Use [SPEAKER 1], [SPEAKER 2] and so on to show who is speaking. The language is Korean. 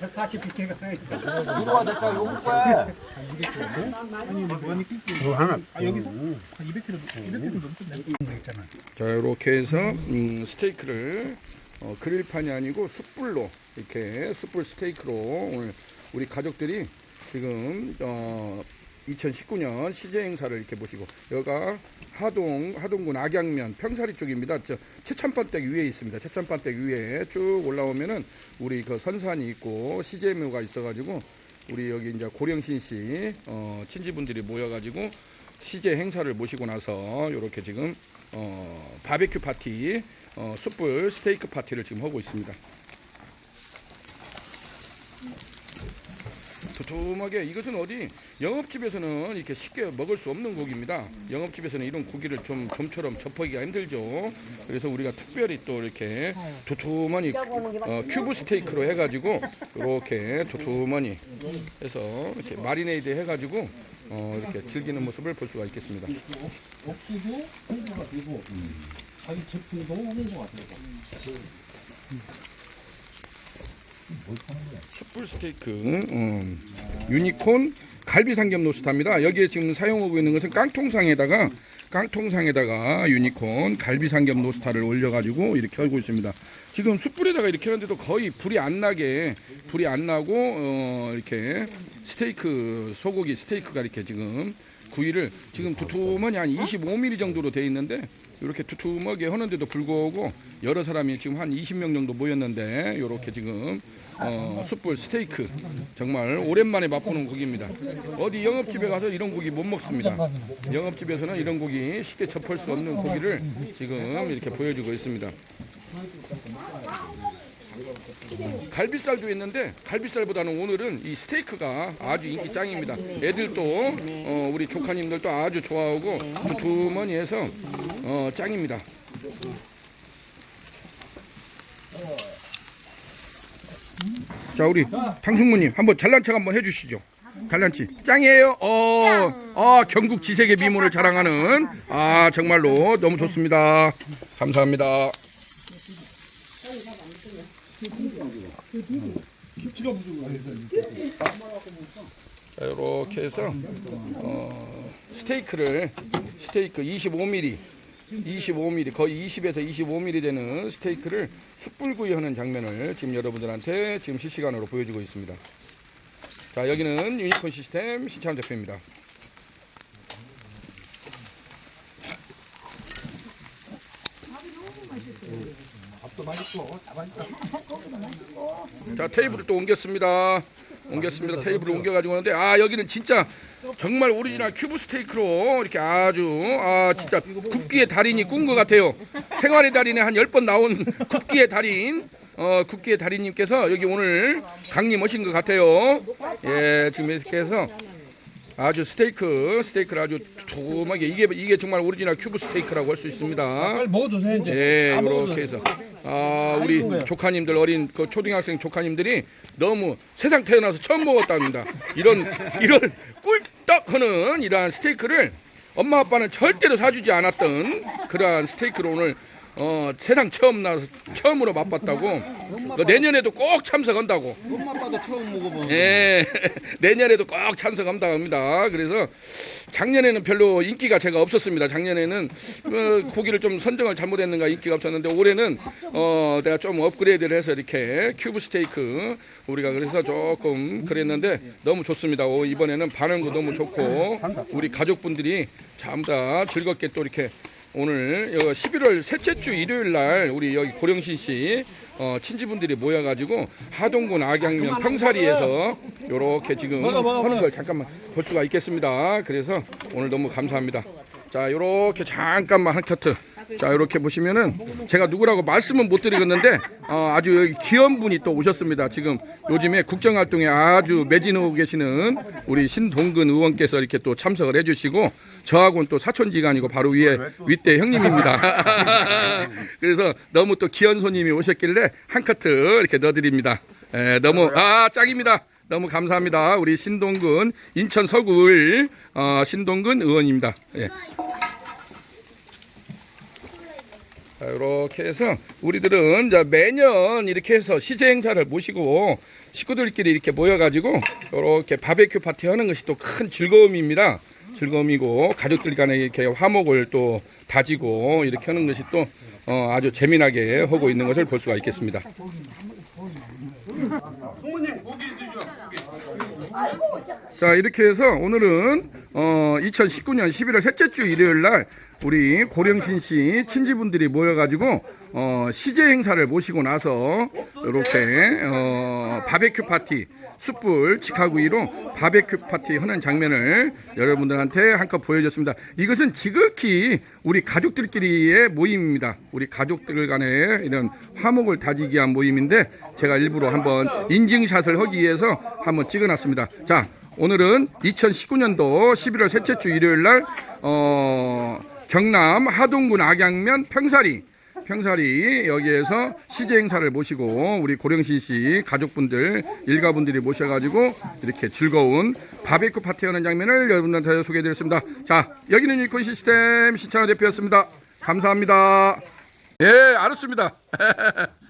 [SPEAKER 1] 140 비트가
[SPEAKER 2] 누가 될까 이거 거야.
[SPEAKER 1] 뭐 하나
[SPEAKER 3] 아 여기서 한 200kg 200kg 넘던데.
[SPEAKER 1] 있잖아.
[SPEAKER 4] 자 이렇게 해서 음, 스테이크를 어, 그릴판이 아니고 숯불로 이렇게 숯불 스테이크로 오늘 우리 가족들이 지금 어, 2019년 시제 행사를 이렇게 보시고 여기가 하동 하동군 악양면 평사리 쪽입니다. 저 최천반댁 위에 있습니다. 최천반댁 위에 쭉 올라오면은 우리 그 선산이 있고 시제묘가 있어가지고 우리 여기 이제 고령신 씨 어, 친지분들이 모여가지고 시제 행사를 모시고 나서 이렇게 지금 어, 바베큐 파티, 어, 숯불 스테이크 파티를 지금 하고 있습니다. 두툼하게 이것은 어디 영업집에서는 이렇게 쉽게 먹을 수 없는 고기입니다. 영업집에서는 이런 고기를 좀 좀처럼 접하기가 힘들죠. 그래서 우리가 특별히 또 이렇게 두툼하니 어, 큐브 스테이크로 해가지고 이렇게 두툼하니 해서 이렇게 마리네이드 해가지고 어, 이렇게 즐기는 모습을 볼 수가 있겠습니다.
[SPEAKER 2] 옥수수 홍보가 되고 자기 제품도 홍보가 되고.
[SPEAKER 4] 숯불 스테이크 음, 유니콘 갈비 삼겹 노스타입니다. 여기에 지금 사용하고 있는 것은 깡통상에다가 깡통상에다가 유니콘 갈비 삼겹 노스타를 올려가지고 이렇게 하고 있습니다. 지금 숯불에다가 이렇게 하는데도 거의 불이 안 나게 불이 안 나고 어, 이렇게 스테이크 소고기 스테이크가 이렇게 지금 구이를 지금 두툼하니 한 25mm 정도로 돼 있는데 이렇게 두툼하게 하는데도 불구하고 여러 사람이 지금 한 20명 정도 모였는데 이렇게 지금 어, 숯불 스테이크 정말 오랜만에 맛보는 고기입니다. 어디 영업집에 가서 이런 고기 못 먹습니다. 영업집에서는 이런 고기 쉽게 접할 수 없는 고기를 지금 이렇게 보여주고 있습니다. 갈비살도 있는데 갈비살보다는 오늘은 이 스테이크가 아주 인기 짱입니다. 애들도 어, 우리 조카님들도 아주 좋아하고 해서 어, 짱입니다. 자 우리 탕숙무님 한번 잘난 척 한번 해주시죠. 잘난치 짱이에요. 어, 아 경국 지세계 미모를 자랑하는 아 정말로 너무 좋습니다. 감사합니다. 자, 이렇게 해서 어, 스테이크를 스테이크 25mm 25mm 거의 20에서 25mm 되는 스테이크를 숯불구이 하는 장면을 지금 여러분들한테 지금 실시간으로 보여주고 있습니다. 자 여기는 유니콘 시스템 신차원 대표입니다. 자 테이블을 또 옮겼습니다. 옮겼습니다. 테이블을 옮겨가지고 오는데 아 여기는 진짜 정말 오리지널 큐브 스테이크로 이렇게 아주 아 진짜 국기의 달인이 꾼 것 같아요. 생활의 달인에 한 열 번 나온 국기의 달인 어 국기의 달인님께서 여기 오늘 강림 오신 것 같아요. 예 지금 이렇게 해서 아주 스테이크 스테이크를 아주 두툼하게 이게 이게 정말 오리지널 큐브 스테이크라고 할 수 있습니다.
[SPEAKER 2] 빨리 먹어도 돼 이제.
[SPEAKER 4] 예,
[SPEAKER 2] 다 먹어도
[SPEAKER 4] 이렇게
[SPEAKER 2] 돼.
[SPEAKER 4] 해서 아 우리 조카님들 어린 그 초등학생 조카님들이 너무 세상 태어나서 처음 먹었답니다. 이런 이런 꿀떡하는 이러한 스테이크를 엄마 아빠는 절대로 사주지 않았던 그러한 스테이크를 오늘 어 세상 처음 나서 처음으로 맛봤다고 그 내년에도 꼭 참석한다고
[SPEAKER 2] 엄마 아빠도 처음 먹어보는.
[SPEAKER 4] 예, 내년에도 꼭 참석한다고 합니다. 그래서 작년에는 별로 인기가 제가 없었습니다. 작년에는 어, 고기를 좀 선정을 잘못했는가 인기가 없었는데 올해는 어, 내가 좀 업그레이드를 해서 이렇게 큐브 스테이크 우리가 그래서 조금 그랬는데 너무 좋습니다. 오, 이번에는 반응도 너무 좋고 우리 가족분들이 전부 다 즐겁게 또 이렇게 오늘 여 11월 셋째 주 일요일 날 우리 여기 고령신 씨 어, 친지분들이 모여가지고 하동군 악양면 평사리에서 요렇게 지금 하는 걸 잠깐만 볼 수가 있겠습니다. 그래서 오늘 너무 감사합니다. 자, 요렇게 잠깐만 한 커트. 자, 이렇게 보시면은 제가 누구라고 말씀은 못 드리겠는데 어, 아주 여기 귀한 분이 또 오셨습니다. 지금 요즘에 국정 활동에 아주 매진하고 계시는 우리 신동근 의원께서 이렇게 또 참석을 해주시고 저하고는 또 사촌지간이고 바로 위에 윗대 형님입니다. 그래서 너무 또 귀한 손님이 오셨길래 한 커트 이렇게 넣어드립니다. 에, 너무 아 짱입니다. 너무 감사합니다. 우리 신동근 인천 서구을 어, 신동근 의원입니다. 예. 자, 이렇게 해서 우리들은 이제 매년 이렇게 해서 시제 행사를 모시고 식구들끼리 이렇게 모여가지고 이렇게 바베큐 파티 하는 것이 또 큰 즐거움입니다. 즐거움이고 가족들 간에 이렇게 화목을 또 다지고 이렇게 하는 것이 또 어, 아주 재미나게 하고 있는 것을 볼 수가 있겠습니다. 자 이렇게 해서 오늘은 어, 2019년 11월 셋째 주 일요일 날 우리 고령신 씨 친지분들이 모여가지고 어, 시제 행사를 모시고 나서 이렇게 어, 바베큐 파티 숯불 직화구이로 바베큐 파티 하는 장면을 여러분들한테 한껏 보여줬습니다. 이것은 지극히 우리 가족들끼리의 모임입니다. 우리 가족들 간의 이런 화목을 다지기 위한 모임인데 제가 일부러 한번 인증샷을 하기 위해서 한번 찍어놨습니다. 자, 오늘은 2019년도 11월 셋째 주 일요일 날 어, 경남 하동군 악양면 평사리 평사리 여기에서 시제 행사를 모시고 우리 고령신 씨 가족분들 일가분들이 모셔가지고 이렇게 즐거운 바베큐 파티 하는 장면을 여러분들한테 소개해드렸습니다. 자 여기는 일콘 시스템 시청자 대표였습니다. 감사합니다. 예 알았습니다.